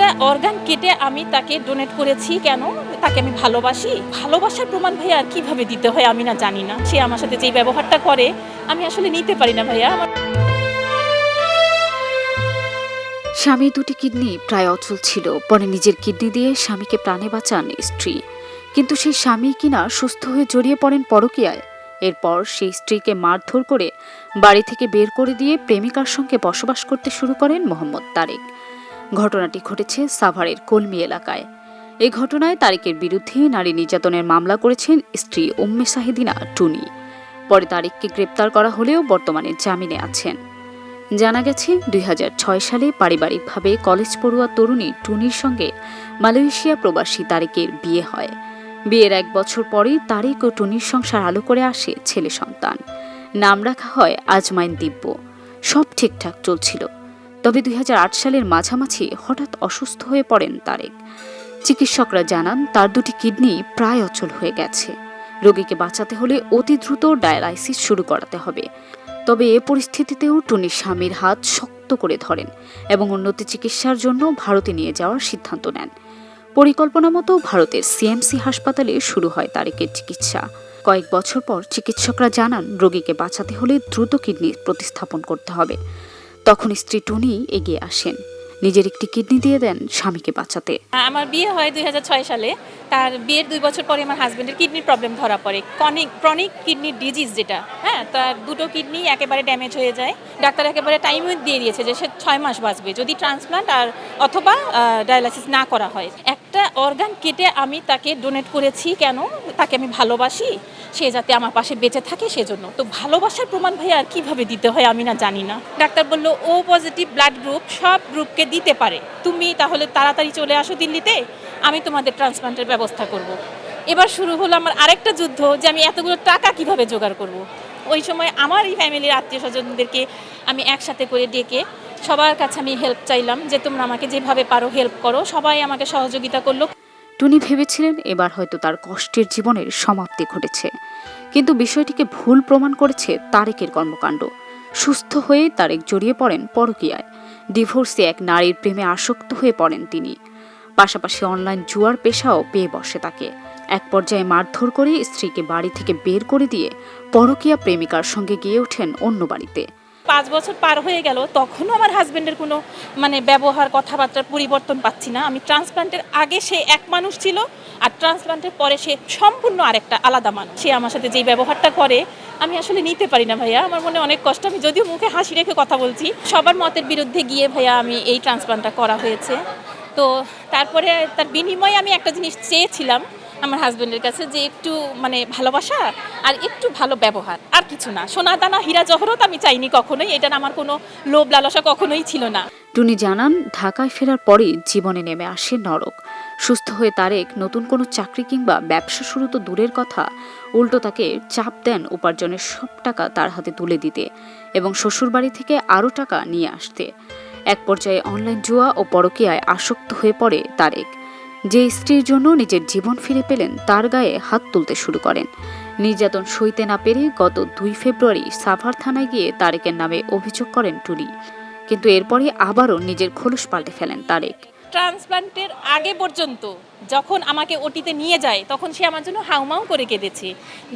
একটা অর্গান কেটে আমি তাকে ডোনেট করেছি, কেন? তাকে আমি ভালোবাসি। ভালোবাসার প্রমাণ ভাইয়া আর কীভাবে দিতে হয় আমি না জানি না। সে আমার সাথে যেই ব্যবহারটা করে, আমি আসলে নিতে পারি না ভাইয়া। আমার স্বামীর দুটি কিডনি প্রায় অচল ছিল। পরে নিজের কিডনি দিয়ে স্বামীকে প্রাণে বাঁচান স্ত্রী। কিন্তু সেই স্বামী কিনা সুস্থ হয়ে জড়িয়ে পড়েন পরকীয়ায়। এরপর সেই স্ত্রীকে মারধর করে বাড়ি থেকে বের করে দিয়ে প্রেমিকার সঙ্গে বসবাস করতে শুরু করেন মোহাম্মদ তারেক। ঘটনাটি ঘটেছে সাভারের কলমি এলাকায়। এই ঘটনায় তারেকের বিরুদ্ধে নারী নির্যাতনের মামলা করেছেন স্ত্রী উম্মে শাহিদিনা টুনি। পরে তারেককে গ্রেপ্তার করা হলেও বর্তমানে জামিনে আছেন। জানা গেছে, দুই হাজার ছয় সালে পারিবারিকভাবে কলেজ পড়ুয়া তরুণী টুনির সঙ্গে মালয়েশিয়া প্রবাসী তারেকের বিয়ে হয়। বিয়ের এক বছর পরেই তারেক ও টুনির সংসার আলো করে আসে ছেলে সন্তান। নাম রাখা হয় আজমাইন দিব্য। সব ঠিকঠাক চলছিল। তবে দুই হাজার আট সালের মাঝামাঝি হঠাৎ অসুস্থ হয়ে পড়েন তারেক। চিকিৎসকরা জানান, তার দুটি কিডনি প্রায় অচল হয়ে গেছে। রোগীকে বাঁচাতে হলে অতি দ্রুত ডায়ালাইসিস শুরু করাতে হবে। তবে এ পরিস্থিতিতেও টুনি স্বামীর হাত শক্ত করে ধরেন এবং উন্নত চিকিৎসার জন্য ভারতে নিয়ে যাওয়ার সিদ্ধান্ত নেন। পরিকল্পনা মতো ভারতের সিএমসি হাসপাতালে শুরু হয় তারেকের চিকিৎসা। কয়েক বছর পর চিকিৎসকরা জানান, রোগীকে বাঁচাতে হলে দ্রুত কিডনি প্রতিস্থাপন করতে হবে। তখন স্ত্রী টুনি এগিয়ে আসেন। নিজের একটি কিডনি দিয়ে দেন স্বামীকে বাঁচাতে। আমার বিয়ে হয় দুই হাজার ছয় সালে। তার বিয়ের দুই বছর পরে আমার হাজবেন্ডের কিডনির প্রবলেম ধরা পড়ে। কনিক ক্রনিক কিডনির ডিজিজ যেটা হ্যাঁ? তার দুটো কিডনি একেবারে ড্যামেজ হয়ে যায়। ডাক্তার একেবারে টাইম দিয়ে দিয়েছে যে সে ছয় মাস বাঁচবে। যদি ট্রান্সপ্লান্ট আর, অথবা ডায়ালাইসিস না করা হয়। একটা অর্গান কেটে আমি তাকে ডোনেট করেছি কেন? তাকে আমি ভালোবাসি। সে যাতে আমার পাশে বেঁচে থাকে সেজন্য। তো ভালোবাসার প্রমাণ ভাই আর কীভাবে দিতে হয় আমি না জানি না। ডাক্তার বলল ও পজিটিভ ব্লাড গ্রুপ সব গ্রুপকে দিতে পারে। তুমি তাহলে তাড়াতাড়ি চলে আসো দিল্লিতে, আমি তোমাদের ট্রান্সপ্লান্টের ব্যবস্থা করব। এবার শুরু হলো আমার আরেকটা যুদ্ধ যে আমি এতগুলো টাকা কীভাবে জোগাড় করব। ওই সময় আমার এই ফ্যামিলির আত্মীয় স্বজনদেরকে আমি একসাথে করে ডেকে সবার কাছে আমি হেল্প চাইলাম যে তোমরা আমাকে যেভাবে পারো হেল্প করো। সবাই আমাকে সহযোগিতা করল। টুনি ভেবেছিলেন এবার হয়তো তার কষ্টের জীবনের সমাপ্তি ঘটেছে। কিন্তু বিষয়টিকে ভুল প্রমাণ করেছে তারেকের কর্মকাণ্ড। সুস্থ হয়ে তারেক জড়িয়ে পড়েন পরকীয়ায়। ডিভোর্সে এক নারীর প্রেমে আসক্ত হয়ে পড়েন তিনি। পাশাপাশি অনলাইন জুয়ার পেশাও পেয়ে বসে তাকে। এক পর্যায়ে মারধর করে স্ত্রীকে বাড়ি থেকে বের করে দিয়ে পরকীয়া প্রেমিকার সঙ্গে গিয়ে ওঠেন অন্য বাড়িতে। পাঁচ বছর পার হয়ে গেল, তখনও আমার হাজব্যান্ডের কোনো মানে ব্যবহার, কথাবার্তার পরিবর্তন পাচ্ছি না। আমি ট্রান্সপ্লান্টের আগে সে এক মানুষ ছিল আর ট্রান্সপ্লান্টের পরে সে সম্পূর্ণ আরেকটা আলাদা মানুষ। সে আমার সাথে যেই ব্যবহারটা করে, আমি আসলে নিতে পারি না ভাইয়া। আমার মনে অনেক কষ্ট। আমি যদিও মুখে হাসি রেখে কথা বলছি, সবার মতের বিরুদ্ধে গিয়ে ভাইয়া আমি এই ট্রান্সপ্লান্টটা করা হয়েছে। তো তারপরে তার বিনিময়ে আমি একটা জিনিস চেয়েছিলাম আমার হাজবেন্ডের কাছে যে একটু মানে ভালোবাসা আর একটু ভালো ব্যবহার। আর কিছু না। সোনা দানা, হীরা জহরত আমি চাইনি কখনোই। এটা আমার কোনো লোভ লালসা কখনোই ছিল না। টুনি জানান, ঢাকায় ফেরার পরেই জীবনে নেমে আসে নরক। সুস্থ হয়ে তারেক নতুন কোনো চাকরি কিংবা ব্যবসা শুরু তো দূরের কথা। উল্টো তাকে চাপ দেন উপার্জনের সব টাকা তার হাতে তুলে দিতে এবং শ্বশুরবাড়ি থেকে আরও টাকা নিয়ে আসতে। এক পর্যায়ে অনলাইন জুয়া ও পরকীয়ায় আসক্ত হয়ে পড়ে তারেক। যে স্ত্রীর জন্য নিজের জীবন ফিরে পেলেন, তার গায়ে হাত তুলতে শুরু করেন। নির্যাতন সইতে না পেরে গত দুই ফেব্রুয়ারি সাভার থানায় গিয়ে তারেকের নামে অভিযোগ করেন টুলি কিন্তু এরপরে আবারও নিজের খোলস পাল্টে ফেলেন তারেক। ট্রান্সপ্লান্টের আগে পর্যন্ত যখন আমাকে ওটিতে নিয়ে যায়, তখন সে আমার জন্য হাউমাউ করে কেঁদেছে।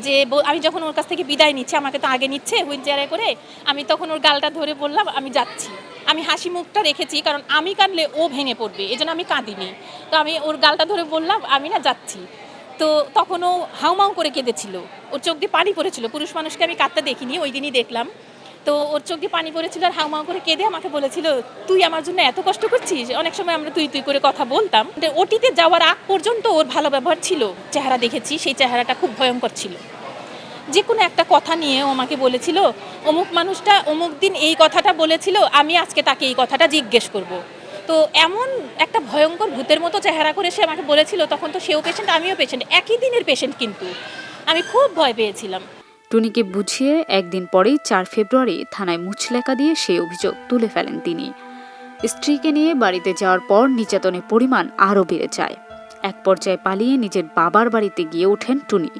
যে আমি যখন ওর কাছ থেকে বিদায় নিচ্ছে, আমাকে তো আগে নিচ্ছে হুইল চেয়ারে করে, আমি তখন ওর গালটা ধরে বললাম, আমি যাচ্ছি। আমি হাসি মুখটা রেখেছি, কারণ আমি কাঁদলে ও ভেঙে পড়বে এই জন্য আমি কাঁদিনি। তো আমি ওর গালটা ধরে বললাম, আমি না যাচ্ছি। তো তখন ও হাউমাউ করে কেঁদেছিল। ওর চোখ দিয়ে পানি পড়েছিল। পুরুষ মানুষকে আমি কাঁদতে দেখিনি, ওই দিনই দেখলাম। তো ওর চোখ দিয়ে পানি পড়েছিল আর হাউমাউ করে কেঁদে আমাকে বলেছিল, তুই আমার জন্য এত কষ্ট করছিস? অনেক সময় আমরা তুই তুই করে কথা বলতাম। ওটিতে যাওয়ার আগ পর্যন্ত ওর ভালো ব্যবহার ছিল। চেহারা দেখেছি, সেই চেহারাটা খুব ভয়ঙ্কর ছিল। যে কোনো একটা কথা নিয়ে ও আমাকে বলেছিল, অমুক মানুষটা অমুক দিন এই কথাটা বলেছিল, আমি আজকে তাকে এই কথাটা জিজ্ঞেস করব। তো এমন একটা ভয়ঙ্কর ভূতের মতো চেহারা করে সে আমাকে বলেছিল, তখন তো সেও পেশেন্ট আমিও পেশেন্ট একই দিনের পেশেন্ট কিন্তু। আমি খুব ভয় পেয়েছিলাম। টুনিকে বুঝিয়ে একদিন পরেই চার ফেব্রুয়ারি থানায় মুচলেখা দিয়ে সেই অভিযোগ তুলে ফেলেন তিনি। স্ত্রীকে নিয়ে বাড়িতে যাওয়ার পর নির্যাতনের পরিমাণ আরও বেড়ে যায়। এক পর্যায়ে পালিয়ে নিজের বাবার বাড়িতে গিয়ে ওঠেন টুনি।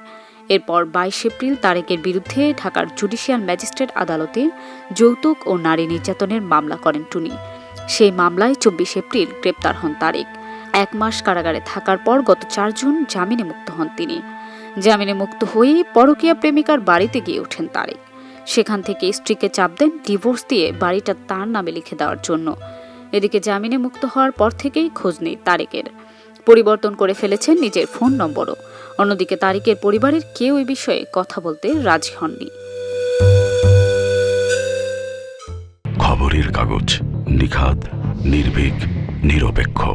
এরপর বাইশ এপ্রিল তারেকের বিরুদ্ধে ঢাকার জুডিশিয়াল ম্যাজিস্ট্রেট আদালতে যৌতুক ও নারী নির্যাতনের মামলা করেন টুনি। সেই মামলায় চব্বিশ এপ্রিল গ্রেপ্তার হন তারেক। এক মাস কারাগারে থাকার পর গত চার জুন জামিনে মুক্ত হন তিনি। জামিনে মুক্ত হয়েই পরকীয়া প্রেমিকার বাড়িতে গিয়ে ওঠেন তারেক। সেখান থেকে স্ত্রীকে চাপ দেন ডিভোর্স দিয়ে বাড়িটা তার নামে লিখে দেওয়ার জন্য। এদিকে জামিনে মুক্ত হওয়ার পর থেকেই খোঁজ নেই তারেকের। পরিবর্তন করে ফেলেছেন নিজের ফোন নম্বরও। অন্যদিকে তারিকের পরিবারের কেউ এই বিষয়ে কথা বলতে রাজি হননি। খবরের কাগজ নিখাদ, নির্ভীক, নিরপেক্ষ।